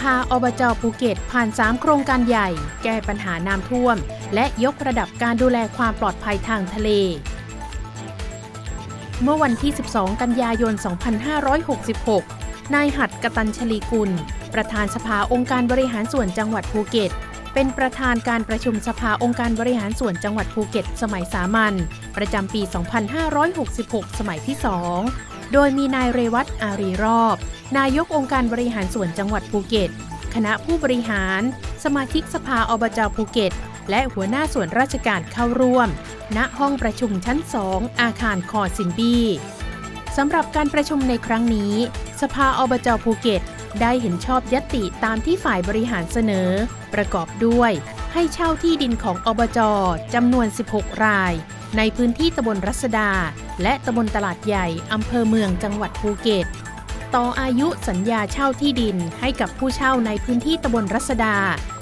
ภาอบจภูเก็ต ผ่าน 3 โครงการใหญ่ แก้ปัญหาน้ำท่วม และยกระดับการดูแลความปลอดภัยทางทะเล เมื่อวันที่ 12 กันยายน 2566 นายหัดกตัญชลีกุล ประธานสภาองค์การบริหารส่วนจังหวัดภูเก็ต เป็นประธานการประชุมสภาองค์การบริหารส่วนจังหวัดภูเก็ต สมัยสามัญประจำปี 2566 สมัยที่ 2 โดยมีนายเรวัตอารีรอบ นายกองค์การบริหารส่วนจังหวัดภูเก็ต คณะผู้บริหาร สมาชิกสภาอบจภูเก็ต และหัวหน้าส่วนราชการเข้าร่วม ณห้องประชุมชั้น 2 อาคารคอซิมบี้สำหรับการประชุมในครั้งนี้ สภาอบจภูเก็ต ได้เห็นชอบยติตามที่ฝ่ายบริหารเสนอ ประกอบด้วย ให้เช่าที่ดินของอบจจำนวน 16 ราย ในพื้นที่ตำบลรัศดา และตำบลตลาดใหญ่อำเภอเมืองจังหวัดภูเก็ต ต่ออายุสัญญาเช่าที่ดินให้กับผู้เช่าในพื้นที่ตำบลรัศดา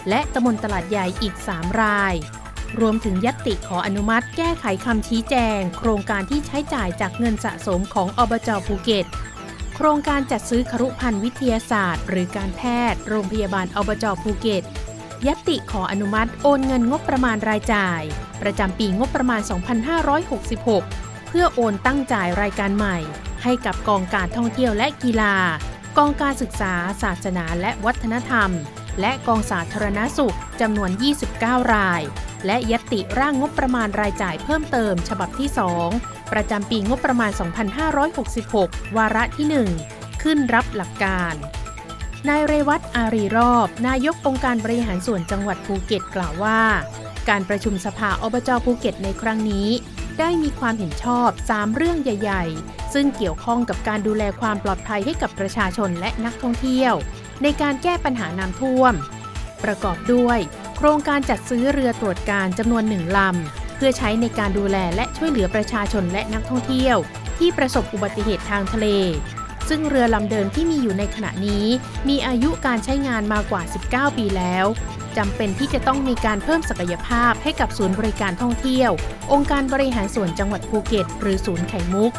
และตำบลตลาดใหญ่อีก 3 ราย รวมถึงยัตติขออนุมัติแก้ไขคำชี้แจง โครงการที่ใช้จ่ายจากเงินสะสมของอบจภูเก็ต โครงการจัดซื้อครุพันธ์วิทยาศาสตร์ หรือการแพทย์ โรงพยาบาลอบจภูเก็ตยัตติขออนุมัติโอนเงินงบประมาณรายจ่าย ประจำปีงบประมาณ 2566 เพื่อโอนตั้งจ่ายรายการใหม่ ให้กับกองการท่องเที่ยวและกีฬา กองการศึกษา ศาสนาและวัฒนธรรม และกองสาธารณสุขจำนวน 29 ราย และยตติร่างงบประมาณรายจ่ายเพิ่มเติม ฉบับที่ 2 ประจำปีงบประมาณ 2566 วาระที่ 1 ขึ้นรับหลักการนายเรวัตอารีรอบ นายกองค์การบริหารส่วนจังหวัดภูเก็ตกล่าวว่า การประชุมสภาอบจภูเก็ตในครั้งนี้ ได้มีความเห็นชอบ 3 เรื่องใหญ่ ๆ ซึ่งเกี่ยวข้องกับการดูแลความปลอดภัยให้กับประชาชนและนักท่องเที่ยว ในการแก้ปัญหาน้ำท่วม ประกอบด้วย โครงการจัดซื้อเรือตรวจการจำนวนหนึ่งลำ เพื่อใช้ในการดูแลและช่วยเหลือประชาชนและนักท่องเที่ยว ที่ประสบอุบัติเหตุทางทะเล ซึ่งเรือลำเดิมที่มีอยู่ในขณะนี้ มีอายุการใช้งานมากว่า 19 ปีแล้ว จำเป็นที่จะต้องมีการเพิ่มศักยภาพให้กับศูนย์บริการท่องเที่ยว องค์การบริหารส่วนจังหวัดภูเก็ต หรือศูนย์ไข่มุก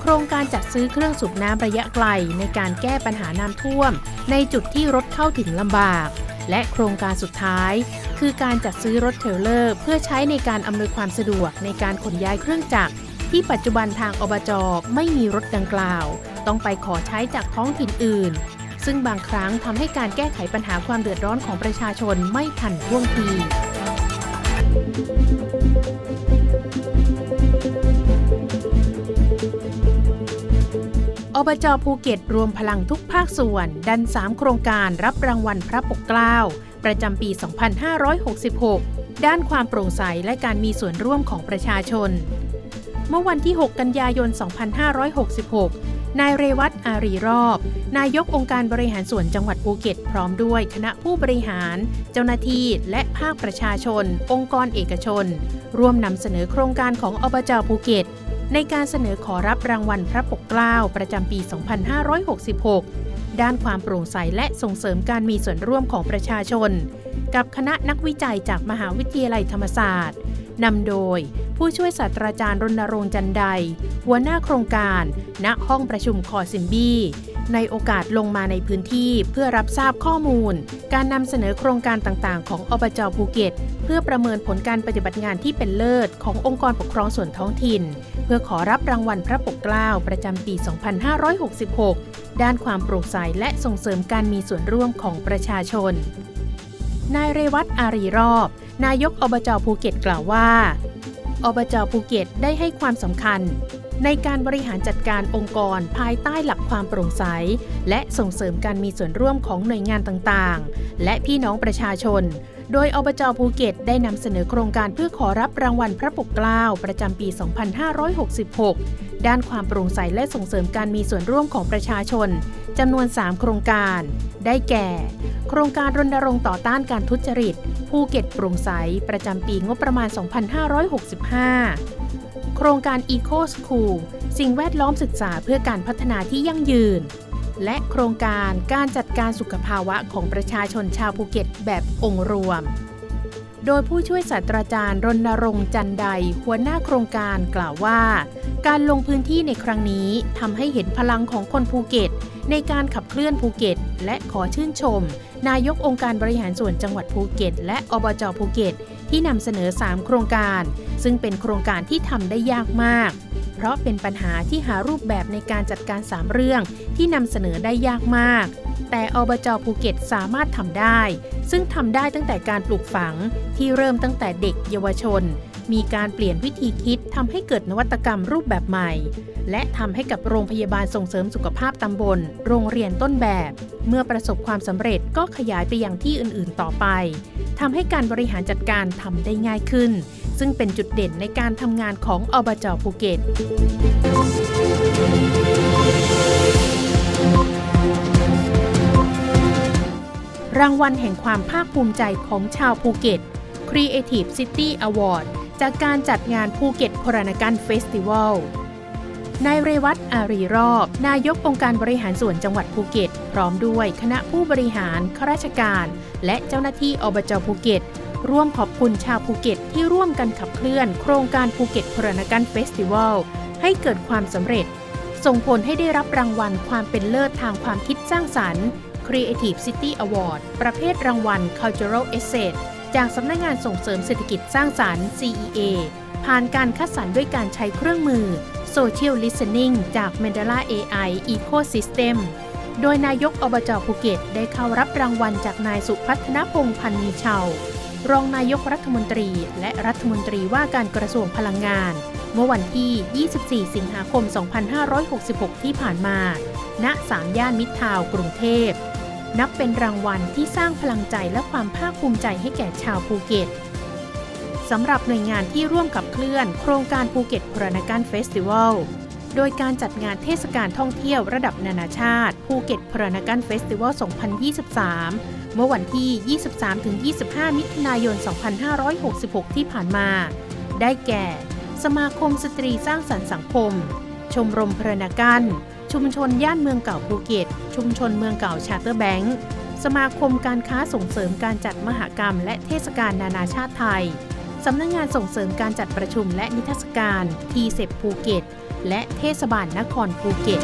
โครงการจัดซื้อเครื่องสูบน้ำระยะไกล ในการแก้ปัญหาน้ำท่วม ในจุดที่รถเข้าถึงลำบาก และโครงการสุดท้าย คือการจัดซื้อรถเทรลเลอร์ เพื่อใช้ในการอำนวยความสะดวกในการขนย้ายเครื่องจักรที่ปัจจุบันทางอบจไม่มีรถดังกล่าว ต้องไปขอใช้จากท้องถิ่นอื่น ซึ่งบางครั้งทำให้การแก้ไขปัญหาความเดือดร้อนของประชาชนไม่ทันท่วงทีอบจภูเก็ตรวมพลังทุกภาคส่วน ดัน 3 โครงการรับรางวัลพระปกเกล้า ประจำปี 2566 ด้านความโปร่งใสและการมีส่วนร่วมของประชาชน เมื่อวันที่ 6 กันยายน 2566 นายเรวัตอารีรอบ นายกองค์การบริหารส่วนจังหวัดภูเก็ต พร้อมด้วยคณะผู้บริหาร เจ้าหน้าที่และภาคประชาชน องค์กรเอกชน ร่วมนำเสนอโครงการของอบจภูเก็ต ในการเสนอขอรับรางวัลพระปกเกล้าประจำปี 2566 ด้านความโปร่งใสและส่งเสริมการมีส่วนร่วมของประชาชน กับคณะนักวิจัยจากมหาวิทยาลัยธรรมศาสตร์ นำโดย ผู้ช่วยศาสตราจารย์รณรงค์จันได หัวหน้าโครงการ ณห้องประชุมคอซิมบี้ ในโอกาสลงมาในพื้นที่เพื่อรับทราบข้อมูล การนำเสนอโครงการต่างๆ ของอบจภูเก็ต เพื่อประเมินผลการปฏิบัติงานที่เป็นเลิศขององค์กรปกครองส่วนท้องถิ่น เพื่อขอรับรางวัลพระปกเกล้าประจำปี 2566 ด้านความโปร่งใสและส่งเสริมการมีส่วนร่วมของประชาชนนายเรวัตอารีรอบ นายกอบจภูเก็ตกล่าวว่า อบจภูเก็ตได้ให้ความสำคัญ ในการบริหารจัดการองค์กรภายใต้หลักความโปร่งใส และส่งเสริมการมีส่วนร่วมของหน่วยงานต่างๆ และพี่น้องประชาชน โดยอบจภูเก็ตได้นำเสนอโครงการเพื่อขอรับรางวัลพระปกเกล้าประจำปี 2566 ด้านความโปร่งใสและส่งเสริมการมีส่วนร่วมของประชาชนจำนวน 3 โครงการ ได้แก่ โครงการรณรงค์ต่อต้านการทุจริต ภูเก็ตโปร่งใส ประจำปีงบประมาณ 2565 โครงการ Eco School สิ่งแวดล้อมศึกษาเพื่อการพัฒนาที่ยั่งยืน และโครงการการจัดการสุขภาวะของประชาชนชาวภูเก็ตแบบองค์รวม โดยผู้ช่วยศาสตราจารย์รณรงค์จันไดหัวหน้าโครงการกล่าวว่า การลงพื้นที่ในครั้งนี้ทำให้เห็นพลังของคนภูเก็ต ในการขับเคลื่อนภูเก็ต และขอชื่นชม นายกองค์การบริหารส่วนจังหวัดภูเก็ต และอบจภูเก็ต ที่นำเสนอ 3 โครงการ ซึ่งเป็นโครงการที่ทำได้ยากมาก เพราะเป็นปัญหาที่หารูปแบบในการจัดการ 3 เรื่องที่นำเสนอได้ยากมาก แต่อบจภูเก็ตสามารถทำได้ ซึ่งทำได้ตั้งแต่การปลูกฝังที่เริ่มตั้งแต่เด็กเยาวชน มีการเปลี่ยนวิธีคิดทำให้เกิดนวัตกรรมรูปแบบใหม่ และทำให้กับโรงพยาบาลส่งเสริมสุขภาพตำบล โรงเรียนต้นแบบ เมื่อประสบความสำเร็จก็ขยายไปยังที่อื่นๆต่อไปทำให้การบริหารจัดการทำได้ง่ายขึ้น ซึ่งเป็นจุดเด่นในการทำงานของอบจภูเก็ต รางวัลแห่งความภาคภูมิใจของชาวภูเก็ต Creative City Award จากการจัดงานภูเก็ตพรานกันเฟสติวัลนายเรวัตอารีรอบ นายกองค์การบริหารส่วนจังหวัดภูเก็ต พร้อมด้วยคณะผู้บริหารข้าราชการ และเจ้าหน้าที่อบจภูเก็ต ร่วมขอบคุณชาวภูเก็ตที่ร่วมกันขับเคลื่อนโครงการภูเก็ตพรานกันเฟสติวัลให้เกิดความสำเร็จ ส่งผลให้ได้รับรางวัลความเป็นเลิศทางความคิดสร้างสรรค์ Creative City Award ประเภทรางวัล Cultural Asset จากสำนักงานส่งเสริมเศรษฐกิจสร้างสรรค์ CEA ผ่านการคัดสรรด้วยการใช้เครื่องมือ Social Listening จาก Mandala AI Ecosystem โดยนายกอบจภูเก็ต ได้เข้ารับรางวัลจากนายสุพัฒนพงษ์พันธ์มีเชารองนายกรัฐมนตรีและรัฐมนตรีว่าการกระทรวงพลังงาน เมื่อวันที่ 24 สิงหาคม 2566 ที่ผ่านมา ณ สามย่านมิตรทาวน์กรุงเทพ นับเป็นรางวัลที่สร้างพลังใจและความภาคภูมิใจให้แก่ชาวภูเก็ตสำหรับหน่วยงานที่ร่วมขับเคลื่อน โครงการภูเก็ตพรานกันเฟสติวัลโดยการจัดงานเทศกาลท่องเที่ยวระดับนานาชาติภูเก็ตพรานกันเฟสติวัล 2023 เมื่อวันที่ 23-25 มิถุนายน 2566 ที่ผ่านมา ได้แก่ สมาคมสตรีสร้างสรรค์สังคม ชมรมพรณกัน ชุมชนย่านเมืองเก่าภูเก็ต ชุมชนเมืองเก่าชาเตอร์แบงก์สมาคมการค้าส่งเสริมการจัดมหกรรม และเทศกาลนานาชาติไทย สำนักงงานส่งเสริมการจัดประชุมและนิทรรศการทีเซภูเก็ต และเทศบาลนครภูเก็ต